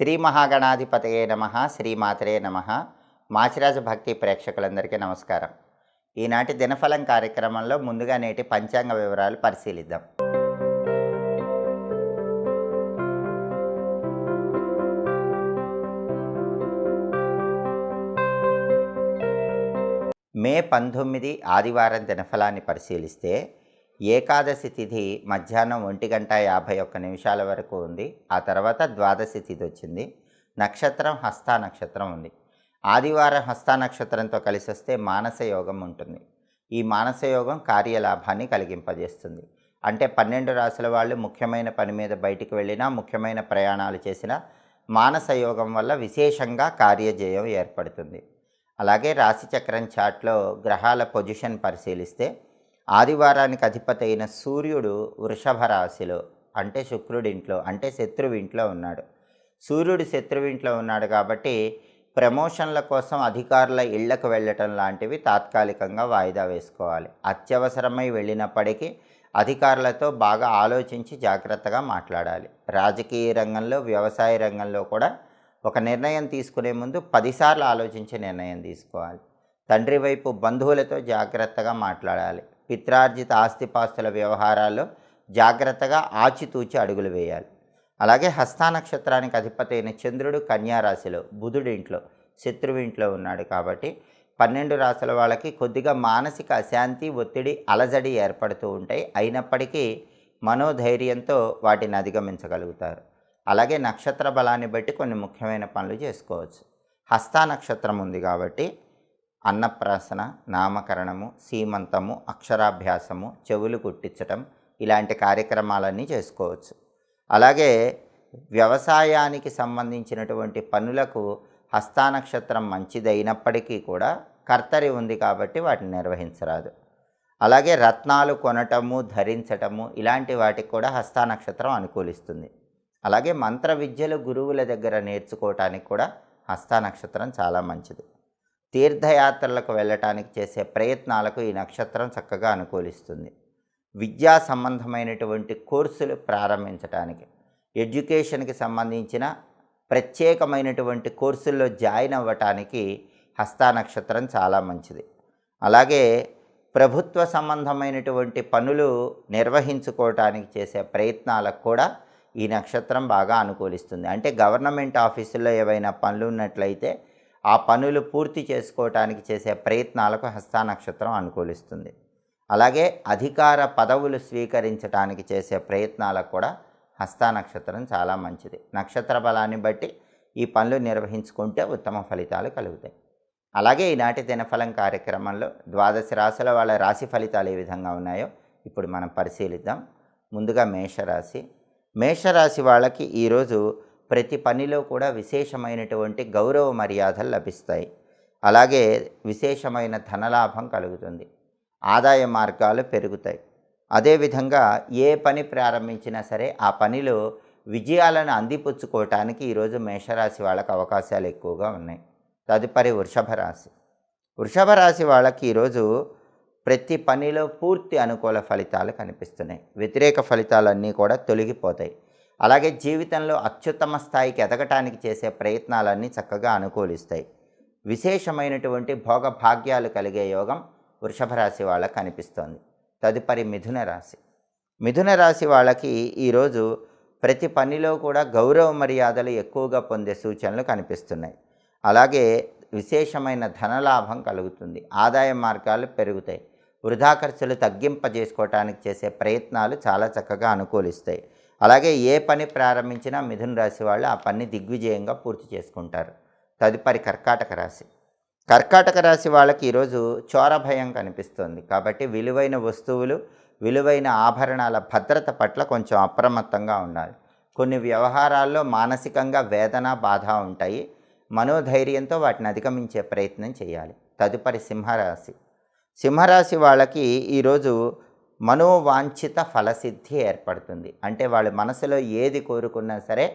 శ్రీ మహాగణాధిపతయే నమ శ్రీమాతరే నమ. మాచిరాజ భక్తి ప్రేక్షకులందరికీ నమస్కారం. ఈనాటి దినఫలం కార్యక్రమంలో ముందుగా నేటి పంచాంగ వివరాలు పరిశీలిద్దాం. మే పంతొమ్మిది ఆదివారం దినఫలాన్ని పరిశీలిస్తే ఏకాదశి తిథి మధ్యాహ్నం ఒంటి గంట యాభై ఒక్క నిమిషాల వరకు ఉంది. ఆ తర్వాత ద్వాదశి తిథి వచ్చింది. నక్షత్రం హస్తా నక్షత్రం ఉంది. ఆదివారం హస్తా నక్షత్రంతో కలిసి వస్తే మానస యోగం ఉంటుంది. ఈ మానస యోగం కార్యలాభాన్ని కలిగింపజేస్తుంది. అంటే పన్నెండు రాసుల వాళ్ళు ముఖ్యమైన పని మీద బయటికి వెళ్ళినా ముఖ్యమైన ప్రయాణాలు చేసినా మానస యోగం వల్ల విశేషంగా కార్యజయం ఏర్పడుతుంది. అలాగే రాశిచక్రం చాట్లో గ్రహాల పొజిషన్ పరిశీలిస్తే ఆదివారానికి అధిపతి అయిన సూర్యుడు వృషభ రాశిలో అంటే శుక్రుడింట్లో అంటే శత్రువింట్లో ఉన్నాడు. సూర్యుడు శత్రువింట్లో ఉన్నాడు కాబట్టి ప్రమోషన్ల కోసం అధికారుల ఇళ్ళకు వెళ్ళటం లాంటివి తాత్కాలికంగా వాయిదా వేసుకోవాలి. అత్యవసరమై వెళ్ళినప్పటికీ అధికారులతో బాగా ఆలోచించి జాగ్రత్తగా మాట్లాడాలి. రాజకీయ రంగంలో వ్యవసాయ రంగంలో కూడా ఒక నిర్ణయం తీసుకునే ముందు పదిసార్లు ఆలోచించి నిర్ణయం తీసుకోవాలి. తండ్రి వైపు బంధువులతో జాగ్రత్తగా మాట్లాడాలి. పిత్రార్జిత ఆస్తిపాస్తుల వ్యవహారాల్లో జాగ్రత్తగా ఆచితూచి అడుగులు వేయాలి. అలాగే హస్తా నక్షత్రానికి అధిపతి అయిన చంద్రుడు కన్యారాశిలో బుధుడి ఇంట్లో శత్రువు ఇంట్లో ఉన్నాడు కాబట్టి పన్నెండు రాశుల వాళ్ళకి కొద్దిగా మానసిక అశాంతి ఒత్తిడి అలజడి ఏర్పడుతూ ఉంటాయి. అయినప్పటికీ మనోధైర్యంతో వాటిని అధిగమించగలుగుతారు. అలాగే నక్షత్ర బలాన్ని బట్టి కొన్ని ముఖ్యమైన పనులు చేసుకోవచ్చు. హస్తా నక్షత్రం ఉంది కాబట్టి అన్నప్రాసన నామకరణము సీమంతము అక్షరాభ్యాసము చెవులు కుట్టించటం ఇలాంటి కార్యక్రమాలన్నీ చేసుకోవచ్చు. అలాగే వ్యవసాయానికి సంబంధించినటువంటి పనులకు హస్తానక్షత్రం మంచిదైనప్పటికీ కూడా కర్తరి ఉంది కాబట్టి వాటిని నిర్వహించరాదు. అలాగే రత్నాలు కొనటము ధరించటము ఇలాంటి వాటికి కూడా హస్తానక్షత్రం అనుకూలిస్తుంది. అలాగే మంత్ర విద్యలు గురువుల దగ్గర నేర్చుకోవటానికి కూడా హస్తానక్షత్రం చాలా మంచిది. తీర్థయాత్రలకు వెళ్ళటానికి చేసే ప్రయత్నాలకు ఈ నక్షత్రం చక్కగా అనుకూలిస్తుంది. విద్యా సంబంధమైనటువంటి కోర్సులు ప్రారంభించడానికి ఎడ్యుకేషన్కి సంబంధించిన ప్రత్యేకమైనటువంటి కోర్సుల్లో జాయిన్ అవ్వటానికి హస్తా నక్షత్రం చాలా మంచిది. అలాగే ప్రభుత్వ సంబంధమైనటువంటి పనులు నిర్వహించుకోవటానికి చేసే ప్రయత్నాలకు కూడా ఈ నక్షత్రం బాగా అనుకూలిస్తుంది. అంటే గవర్నమెంట్ ఆఫీసుల్లో ఏవైనా పనులు ఉన్నట్లయితే ఆ పనులు పూర్తి చేసుకోవటానికి చేసే ప్రయత్నాలకు హస్తానక్షత్రం అనుకూలిస్తుంది. అలాగే అధికార పదవులు స్వీకరించడానికి చేసే ప్రయత్నాలకు కూడా హస్తా నక్షత్రం చాలా మంచిది. నక్షత్ర బలాన్ని బట్టి ఈ పనులు నిర్వహించుకుంటే ఉత్తమ ఫలితాలు కలుగుతాయి. అలాగే ఈనాటి దినఫలం కార్యక్రమంలో ద్వాదశ రాశుల వాళ్ళ రాశి ఫలితాలు ఏ విధంగా ఉన్నాయో ఇప్పుడు మనం పరిశీలిద్దాం. ముందుగా మేషరాశి. మేషరాశి వాళ్ళకి ఈరోజు ప్రతి పనిలో కూడా విశేషమైనటువంటి గౌరవ మర్యాదలు లభిస్తాయి. అలాగే విశేషమైన ధనలాభం కలుగుతుంది. ఆదాయ మార్గాలు పెరుగుతాయి. అదేవిధంగా ఏ పని ప్రారంభించినా సరే ఆ పనిలో విజయాలను అందిపుచ్చుకోవటానికి ఈరోజు మేషరాశి వాళ్ళకి అవకాశాలు ఎక్కువగా ఉన్నాయి. తదుపరి వృషభ రాశి. వృషభ రాశి వాళ్ళకి ఈరోజు ప్రతి పనిలో పూర్తి అనుకూల ఫలితాలు కనిపిస్తున్నాయి. వ్యతిరేక ఫలితాలన్నీ కూడా తొలగిపోతాయి. అలాగే జీవితంలో అత్యుత్తమ స్థాయికి ఎదగటానికి చేసే ప్రయత్నాలన్నీ చక్కగా అనుకూలిస్తాయి. విశేషమైనటువంటి భోగ భాగ్యాలు కలిగే యోగం వృషభ రాశి వాళ్ళకి కనిపిస్తోంది తదుపరి మిథున రాశి. మిథున రాశి వాళ్ళకి ఈరోజు ప్రతి పనిలో కూడా గౌరవ మర్యాదలు ఎక్కువగా పొందే సూచనలు కనిపిస్తున్నాయి. అలాగే విశేషమైన ధనలాభం కలుగుతుంది. ఆదాయ మార్గాలు పెరుగుతాయి. వృధా ఖర్చులు తగ్గింపజేసుకోవటానికి చేసే ప్రయత్నాలు చాలా చక్కగా అనుకూలిస్తాయి. అలాగే ఏ పని ప్రారంభించినా మిథున రాశి వాళ్ళు ఆ పని దిగ్విజయంగా పూర్తి చేసుకుంటారు. తదుపరి కర్కాటక రాశి. కర్కాటక రాశి వాళ్ళకి ఈరోజు చోర భయం కనిపిస్తుంది. కాబట్టి విలువైన వస్తువులు విలువైన ఆభరణాల భద్రత పట్ల కొంచెం అప్రమత్తంగా ఉండాలి. కొన్ని వ్యవహారాల్లో మానసికంగా వేదన బాధ ఉంటాయి. మనోధైర్యంతో వాటిని అధిగమించే ప్రయత్నం చేయాలి. తదుపరి సింహరాశి. సింహరాశి వాళ్ళకి ఈరోజు మనోవాంఛిత ఫలసిద్ధి ఏర్పడుతుంది. అంటే వాళ్ళ మనసులో ఏది కోరుకున్నా సరే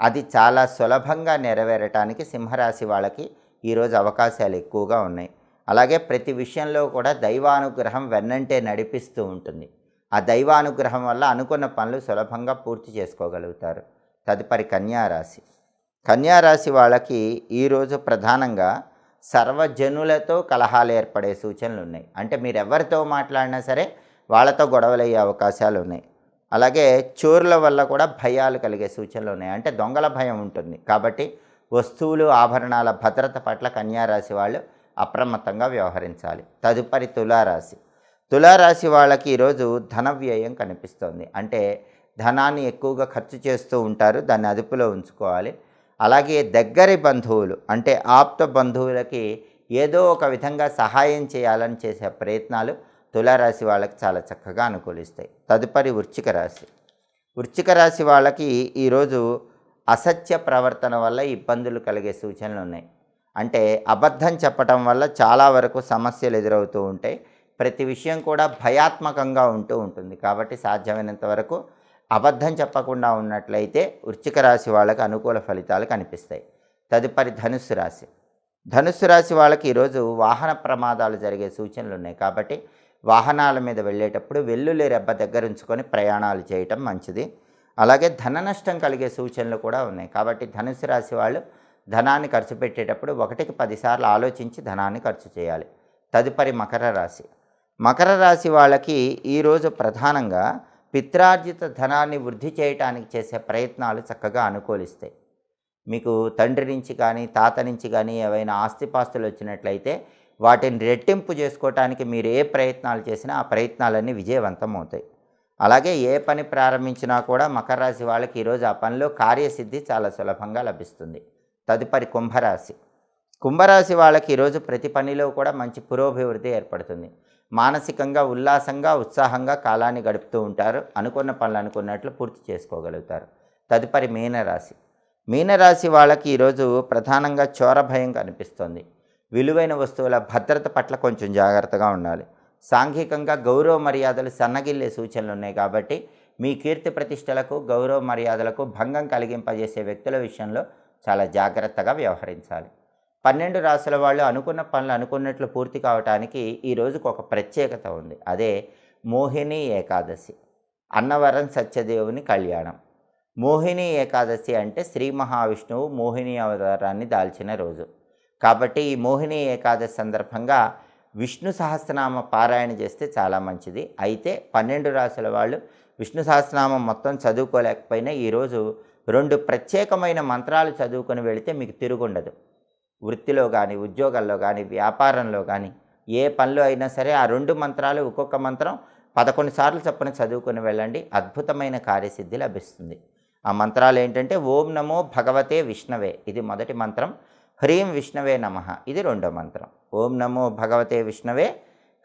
అది చాలా సులభంగా నెరవేరటానికి సింహరాశి వాళ్ళకి ఈరోజు అవకాశాలు ఎక్కువగా ఉన్నాయి. అలాగే ప్రతి విషయంలో కూడా దైవానుగ్రహం వెన్నంటే నడిపిస్తూ ఉంటుంది. ఆ దైవానుగ్రహం వల్ల అనుకున్న పనులు సులభంగా పూర్తి చేసుకోగలుగుతారు. తదుపరి కన్యారాశి. కన్యారాశి వాళ్ళకి ఈరోజు ప్రధానంగా సర్వజనులతో కలహాలు ఏర్పడే సూచనలు ఉన్నాయి. అంటే మీరు ఎవరితో మాట్లాడినా సరే వాళ్ళతో గొడవలయ్యే అవకాశాలు ఉన్నాయి అలాగే చోరుల వల్ల కూడా భయాలు కలిగే సూచనలు ఉన్నాయి అంటే దొంగల భయం ఉంటుంది. కాబట్టి వస్తువులు ఆభరణాల భద్రత పట్ల కన్యారాశి వాళ్ళు అప్రమత్తంగా వ్యవహరించాలి. తదుపరి తులారాశి. తులారాశి వాళ్ళకి ఈరోజు ధన వ్యయం కనిపిస్తుంది. అంటే ధనాన్ని ఎక్కువగా ఖర్చు చేస్తూ ఉంటారు. దాన్ని అదుపులో ఉంచుకోవాలి. అలాగే దగ్గరి బంధువులు అంటే ఆప్త బంధువులకి ఏదో ఒక విధంగా సహాయం చేయాలని చేసే ప్రయత్నాలు తులారాశి వాళ్ళకి చాలా చక్కగా అనుకూలిస్తాయి. తదుపరి వృచ్చిక రాశి. వృచ్చిక రాశి వాళ్ళకి ఈరోజు అసత్య ప్రవర్తన వల్ల ఇబ్బందులు కలిగే సూచనలు ఉన్నాయి. అంటే అబద్ధం చెప్పటం వల్ల చాలా వరకు సమస్యలు ఎదురవుతూ ఉంటాయి. ప్రతి విషయం కూడా భయాత్మకంగా ఉంటూ ఉంటుంది. కాబట్టి సాధ్యమైనంత వరకు అబద్ధం చెప్పకుండా ఉన్నట్లయితే వృచ్చిక రాశి వాళ్ళకి అనుకూల ఫలితాలు కనిపిస్తాయి. తదుపరి ధనుస్సు రాశి. ధనుస్సు రాశి వాళ్ళకి ఈరోజు వాహన ప్రమాదాలు జరిగే సూచనలు ఉన్నాయి. కాబట్టి వాహనాల మీద వెళ్ళేటప్పుడు వెల్లుల్లి రెబ్బ దగ్గర ఉంచుకొని ప్రయాణాలు చేయటం మంచిది. అలాగే ధన నష్టం కలిగే సూచనలు కూడా ఉన్నాయి. కాబట్టి ధనుసు రాశి వాళ్ళు ధనాన్ని ఖర్చు పెట్టేటప్పుడు ఒకటికి పదిసార్లు ఆలోచించి ధనాన్ని ఖర్చు చేయాలి. తదుపరి మకర రాశి. మకర రాశి వాళ్ళకి ఈరోజు ప్రధానంగా పిత్రార్జిత ధనాన్ని వృద్ధి చేయటానికి చేసే ప్రయత్నాలు చక్కగా అనుకూలిస్తాయి. మీకు తండ్రి నుంచి కానీ తాత నుంచి కానీ ఏవైనా ఆస్తిపాస్తులు వచ్చినట్లయితే వాటిని రెట్టింపు చేసుకోవటానికి మీరు ఏ ప్రయత్నాలు చేసినా ఆ ప్రయత్నాలన్నీ విజయవంతం అవుతాయి. అలాగే ఏ పని ప్రారంభించినా కూడా మకర రాశి వాళ్ళకి ఈరోజు ఆ పనిలో కార్యసిద్ధి చాలా సులభంగా లభిస్తుంది. తదుపరి కుంభరాశి. కుంభరాశి వాళ్ళకి ఈరోజు ప్రతి పనిలో కూడా మంచి పురోభివృద్ధి ఏర్పడుతుంది. మానసికంగా ఉల్లాసంగా ఉత్సాహంగా కాలాన్ని గడుపుతూ ఉంటారు. అనుకున్న పనులు అనుకున్నట్లు పూర్తి చేసుకోగలుగుతారు. తదుపరి మీనరాశి. మీనరాశి వాళ్ళకి ఈరోజు ప్రధానంగా చోర భయం కనిపిస్తుంది. విలువైన వస్తువుల భద్రత పట్ల కొంచెం జాగ్రత్తగా ఉండాలి. సాంఘికంగా గౌరవ మర్యాదలు సన్నగిల్లే సూచనలు ఉన్నాయి కాబట్టి మీ కీర్తి ప్రతిష్టలకు గౌరవ మర్యాదలకు భంగం కలిగింపజేసే వ్యక్తుల విషయంలో చాలా జాగ్రత్తగా వ్యవహరించాలి. పన్నెండు రాసుల వాళ్ళు అనుకున్న పనులు అనుకున్నట్లు పూర్తి కావటానికి ఈ రోజుకు ఒక ప్రత్యేకత ఉంది. అదే మోహిని ఏకాదశి అన్నవరం సత్యదేవుని కళ్యాణం. మోహిని ఏకాదశి అంటే శ్రీ మహావిష్ణువు మోహిని అవతారాన్ని దాల్చిన రోజు. కాబట్టి ఈ మోహిని ఏకాదశి సందర్భంగా విష్ణు సహస్రనామ పారాయణ చేస్తే చాలా మంచిది. అయితే పన్నెండు రాసుల వాళ్ళు విష్ణు సహస్రనామం మొత్తం చదువుకోలేకపోయినా ఈరోజు రెండు ప్రత్యేకమైన మంత్రాలు చదువుకొని వెళితే మీకు తిరుగుండదు. వృత్తిలో కానీ ఉద్యోగాల్లో కానీ వ్యాపారంలో కానీ ఏ పనిలో అయినా సరే ఆ రెండు మంత్రాలు ఒక్కొక్క మంత్రం పదకొండు సార్లు చొప్పున చదువుకొని వెళ్ళండి. అద్భుతమైన కార్యసిద్ధి లభిస్తుంది. ఆ మంత్రాలు ఏంటంటే ఓం నమో భగవతే విష్ణవే. ఇది మొదటి మంత్రం. హ్రీం విష్ణవే నమ. ఇది రెండో మంత్రం. ఓం నమో భగవతే విష్ణవే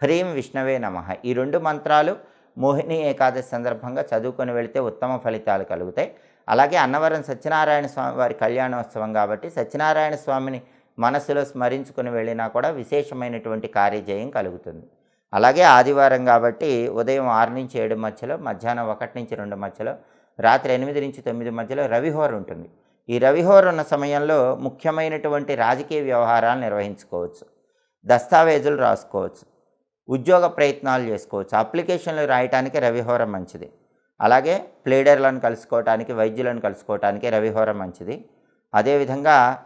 హ్రీం విష్ణవే నమ. ఈ రెండు మంత్రాలు మోహిని ఏకాదశి సందర్భంగా చదువుకొని వెళితే ఉత్తమ ఫలితాలు కలుగుతాయి. అలాగే అన్నవరం సత్యనారాయణ స్వామి వారి కళ్యాణోత్సవం కాబట్టి సత్యనారాయణ స్వామిని మనసులో స్మరించుకుని వెళ్ళినా కూడా విశేషమైనటువంటి కార్యజయం కలుగుతుంది. అలాగే ఆదివారం కాబట్టి ఉదయం ఆరు నుంచి ఏడు మధ్యలో మధ్యాహ్నం ఒకటి నుంచి రెండు మధ్యలో రాత్రి ఎనిమిది నుంచి తొమ్మిది మధ్యలో రవిహోర ఉంటుంది. ఈ రవిహోర ఉన్న సమయంలో ముఖ్యమైనటువంటి రాజకీయ వ్యవహారాలు నిర్వహించుకోవచ్చు. దస్తావేజులు రాసుకోవచ్చు. ఉద్యోగ ప్రయత్నాలు చేసుకోవచ్చు. అప్లికేషన్లు రాయటానికి రవిహోర మంచిది. అలాగే ప్లేడర్లను కలుసుకోవటానికి వైద్యులను కలుసుకోవటానికి రవిహోర మంచిది. అదేవిధంగా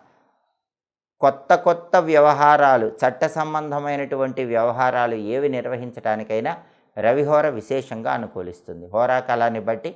కొత్త కొత్త వ్యవహారాలు చట్ట సంబంధమైనటువంటి వ్యవహారాలు ఏవి నిర్వహించడానికైనా రవిహోర విశేషంగా అనుకూలిస్తుంది. హోరాకాలాన్ని బట్టి